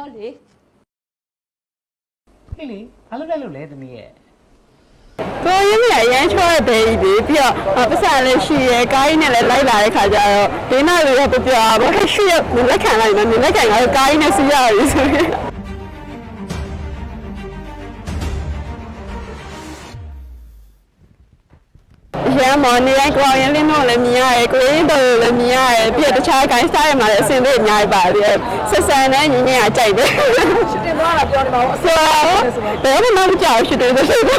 ပြောလေဟေးလေဘာလို့လဲလို့လဲတမီးရဲ့ကိုရင်းမြအရန်ချောတဲ့ဘေးကြီးပြီးတော့ပတ်စံလည်းရှိရဲကားကြီးနဲ့လည်းလိုက်လာတဲ့ခါကျတော့ဒီနောက်လေးတော့ပြောပါဘောရှိရလက်ခံလိုက်နော်လက်ခံတော့ကားကြီးနဲ့စီးရပြီဆိုရင် ရမ်းမော်နေတိုင်းကိုအောင်ရင်လင်းတို့လည်းမြင်ရတယ်ကိုရင်းတို့လည်းမြင်ရတယ်ပြီးတော့တခြား gain style မှာလည်းအဆင်ပြေအများကြီးပါပြီးဆက်ဆံတဲ့ညီငယ်အကြိုက်တယ်တင်သွားတာပြောနေပါဦးဆိုတော့ဘယ်မှမကြောက်ရှိတယ်ဆိုတော့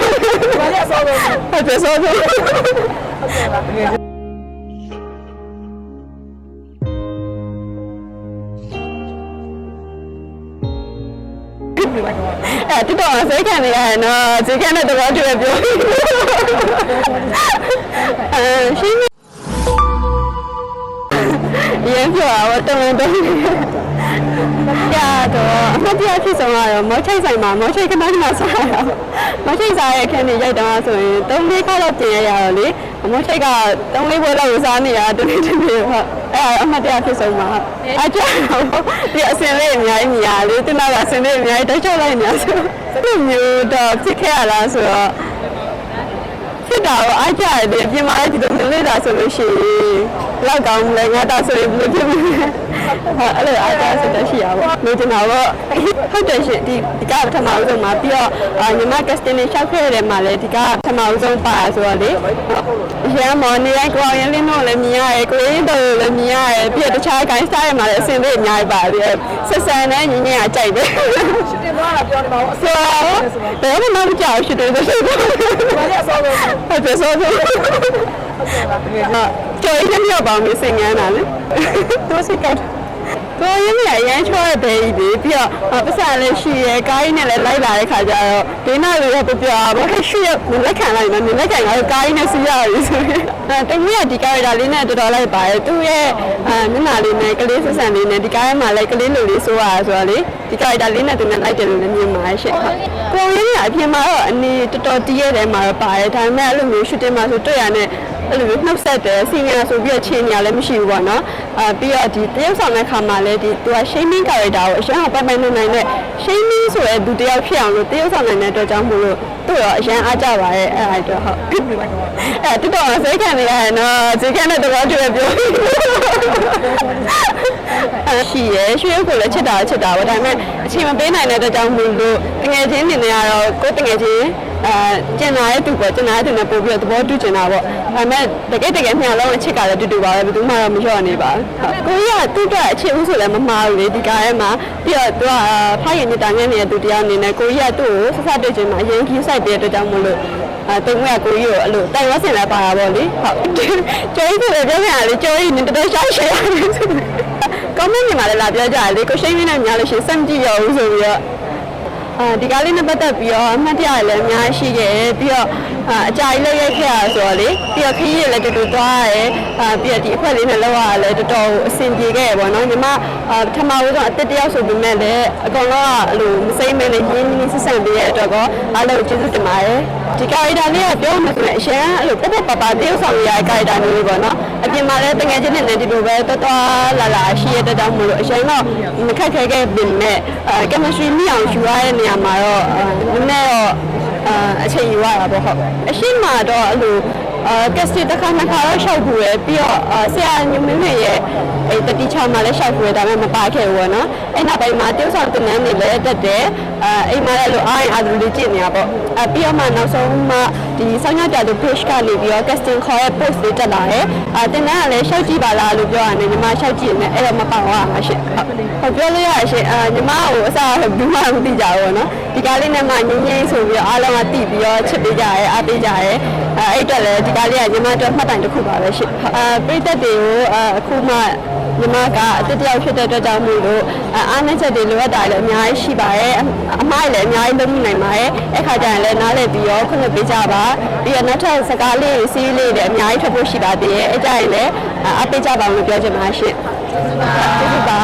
ဘာလဲအစောဆုံးဟုတ်တယ်ဆိုတော့အဲ့တူတော့စိတ်ခံနေရတယ်နော်စိတ်ခံတဲ့တော့တူပဲပြော အဲရှင်းရင်းပြောတော့တုံးတုံးရတော့အမတရားဖြစ်ဆုံးကတော့မောချိတ်ဆိုင်မှာမောချိတ်ခဏခဏစားရအောင်မောချိတ်စားရဲ့အခန်းကြီးရိုက်တော့ဆိုရင်၃လေးခါတော့ပြင်ရရတော့လေမောချိတ်က၃လေးဘွဲလောက်စားနေရတနေ့တနေ့ဟုတ်အဲ့အမတရားဖြစ်ဆုံးမှာအကြောင်းဒီအစင်လေးအများကြီးမြင်ရလေဒီနောက်ကအစင်လေးအများကြီးတိုက်ချလိုက်နေရဆိုဒီမျိုးတော့ဖြစ်ခဲ့ရလားဆိုတော့ ဖြစ်တာတော့အားကြရတယ်ပြင်မာဒီလိုလေးတာဆိုလို့ရှိရင်လောက်ကောင်းလဲငါတာဆိုရင်ဘယ်လိုဖြစ်မလဲဟာအဲ့လိုအားကြဆိုတော့ရှိရပါဘောလို့ကျွန်တော်တော့ဟုတ်တယ်ရှင်ဒီဒီကပထမဦးဆုံးမှာပြီးတော့ညီမကက်စတင်လေးရှောက်ခဲ့ရတယ်မှာလဲဒီကပထမဦးဆုံးပါဆိုတော့လေ ရမ်းမော်နေတိုင်းကိုအောင်ရင်လင်းတို့လည်းမြင်ရတယ်ကိုရင်းတို့လည်းမြင်ရတယ်ပြီးတော့တခြား gain style မှာလည်းအဆင်ပြေအများကြီးပါပြီးဆက်ဆံတဲ့ညီငယ်အကြိုက်တယ်တင်သွားတာပြောနေပါဦးဆိုတော့ဘယ်မှမကြောက်ရှိတယ်ဆိုတော့ဘာလဲအစောဆုံးဟုတ်တယ်ဆိုတော့ကျော်ရင်းမြောက်ပါမယ်စင်ငန်းတာလေသူစိတ်ကောက် ကိုရင်းမြအရန်ချောတဲ့ဘေးကြီးပြီးတော့ပတ်စံလည်းရှိရဲကားကြီးနဲ့လည်းလိုက်လာတဲ့ခါကျတော့ဒီနောက်လေးတော့ပြောပါဘောရှိရလက်ခံလိုက်နော်လက်ခံတော့ကားကြီးနဲ့စီးရပြီဆိုရင်အဲတမီးကဒီကားရတာလေးနဲ့တော်တော်လိုက်ပါတယ်သူ့ရဲ့အဲမျက်နှာလေးနဲ့ကလေးဆက်ဆံလေးနဲ့ဒီကားထဲမှာလည်းကလေးလိုလေးဆိုရဆိုတော့လေဒီကားရတာလေးနဲ့သူနဲ့လိုက်တယ်လို့လည်းမြင်ပါရှင့်ဟုတ်ကိုရင်းမြအပြင်မှာတော့အနေတော်တော်တီးရဲတယ်မှာတော့ပါတယ်ဒါပေမဲ့အဲ့လိုမျိုးရှူတင်မှာဆိုတွေ့ရတဲ့ အဲ့လိုမျိုးနှုတ်ဆက်တယ်ဆင်ငါဆိုပြီးတော့ချင်းညာလည်းမရှိဘူးပေါ့နော်အာပြီးတော့ဒီတရုပ်ဆောင်တဲ့ခါမှာလည်းဒီသူက shaming character ကိုအရင်ကပိုင်ပိုင်နိုင်နိုင်နဲ့ shaming ဆိုတဲ့သူတယောက်ဖြစ်အောင်လို့တရုပ်ဆောင်နိုင်တဲ့အတွက်ကြောင့်မို့လို့သူ့ရောအရင်အားကြပါရဲ့အဲ့ဒါတော့ဟုတ်အဲ့တူတော့စိတ်ခံနေရတယ်နော်စိတ်ခံတဲ့တော့တူပဲပြောအဲ့ရှိရရွှေရုပ်ကိုလည်းချစ်တာချစ်တာပေါ့ဒါပေမဲ့အချိန်မပေးနိုင်တဲ့အတွက်ကြောင့်မို့လို့တကယ်ချင်းနေနေရတော့ကိုယ်တကယ်ချင်း အဲကျင်လာတဲ့သူပေါ့ကျင်လာတဲ့သူနဲ့ပို့ပြီးတော့သဘောတူကျင်တာပေါ့ဒါပေမဲ့တကယ်တကယ်မျှလုံးအချစ်ကလည်းတူတူပါပဲဘယ်သူမှတော့မလျှော့နေပါဘူးကိုကြီးကသူ့အတွက်အချစ်ဦးဆိုလည်းမမှားဘူးလေဒီကားထဲမှာပြီးတော့သူကဖိုင်ရင်နေတာငယ်နေတဲ့သူတရားအနေနဲ့ကိုကြီးကသူ့ကိုဆက်ဆက်တွေ့ချင်မှအရင်ကြီးဆိုင်တဲ့အတွက်ကြောင့်မို့လို့အဲတုံးကကိုကြီးကိုအဲ့လိုတိုင်ဝဆင်လာပါတာပေါ့လေဟုတ်ကျော်ကြီးဆိုလည်းပြောပြရလေကျော်ကြီးနေတော်တော်ရှောက်ရှယ်ရတယ်ဆိုကောမန့်ညီမလည်းလာပြောကြတယ်လေကိုရှိန်းမင်းနဲ့များလို့ရှိရင်စမ်းကြည့်ရအောင်ဆိုပြီးတော့ အဲဒီကားလေးနဲ့ပတ်သက်ပြီးတော့အမှတ်တရလည်းအများကြီးရှိခဲ့တယ်ပြီးတော့အကြာကြီးလည်းရိုက်ခဲ့ရဆိုတော့လေပြီးတော့ခရီးလည်းတူတူသွားရတယ်အာပြီးတော့ဒီအခွက်လေးနဲ့လောက်ရလည်းတော်တော်အဆင်ပြေခဲ့ရပေါ့နော်ညီမအာပထမဦးဆုံးအစ်တယောက်ဆိုပေမဲ့လည်းအကောင်လုံးကအဲ့လိုမစိမ့်မဲနဲ့ရင်းနှီးဆက်ဆံပေးရတဲ့အတွက်ကောအားလုံးကျေးဇူးတင်ပါတယ်ဒီကာရီတာလေးကပြောမှဆိုရင်အရှင်အဲ့လိုပပပပတယောက်ဆောင်ရတဲ့ကာရီတာမျိုးပေါ့နော် အပြင်မှာလည်းတကယ်ချင်းနဲ့ဒီလိုပဲတော်တော်လာလာရှိရတဲ့တောင်မို့လို့အရှင်တော့မခက်ခဲခဲ့ပေမဲ့အဲ chemistry မိအောင်ယူရတဲ့နေရာမှာတော့နည်းနည်းတော့အာအချိန်ယူရတာပေါ့ဟုတ်အရှိမတော့အဲ့လိုအာ ကက်စတီတစ်ခါနှစ်ခါတော့ရှောက်ဘူးရပြီးတော့အာဆရာညမင်းမေရဲ့အဲတတိချာမှာလည်းရှောက်ဘူးရဒါပေမဲ့မပါခဲ့ဘူးပေါ့နော်အဲ့နောက်ပိုင်းမှာတယောက်ဆောင်တင်နန်းနေလည်းတက်တယ်အာအိမ်မှာလည်းလိုအားရအားလေးကြည့်နေတာပေါ့အပြီးတော့မှနောက်ဆုံးမှဒီဆောင်းရပြတဲ့ page ကနေပြီးတော့ casting ခေါ်ရဲ့ post လေးတက်လာတယ်အာတင်နန်းကလည်းရှောက်ကြည့်ပါလားလို့ပြောရတယ်ညီမရှောက်ကြည့်နေအဲ့တော့မပါသွားမှာရှင့်ဟုတ်ပြောလို့ရရှင့်အာညီမကိုအစားဘူးမှမသိကြဘူးပေါ့နော်ဒီကားလေးနဲ့မှငင်းငင်းဆိုပြီးတော့အားလုံးကတိပြီးတော့ချစ်ပေးကြရဲအားပေးကြရဲအဲအဲ့အတွက်လည်းဒီကားလေးကညီမအတွက်မှတ်တိုင်တစ်ခုပါပဲရှင့်အာပြည့်သက်တွေကိုအခုမှညီမကအတစ်တယောက်ဖြစ်တဲ့အတွက်ကြောင့်မို့လို့အားနည်းချက်တွေလိုအပ်တာလည်းအများကြီးရှိပါတယ်အမှားလည်းအများကြီးလုပ်နိုင်ပါတယ်အဲ့ခါကျရင်လည်းနားလည်ပြီးတော့ခွင့်လွှတ်ပေးကြပါပြီးတော့နောက်ထပ်စကားလေးတွေစီးလေးတွေအများကြီးထွက်ဖို့ရှိပါသေးတယ်အဲ့ကြရင်လည်းအားပေးကြပါလို့ပြောချင်ပါရှင့်ကျေးဇူးပါ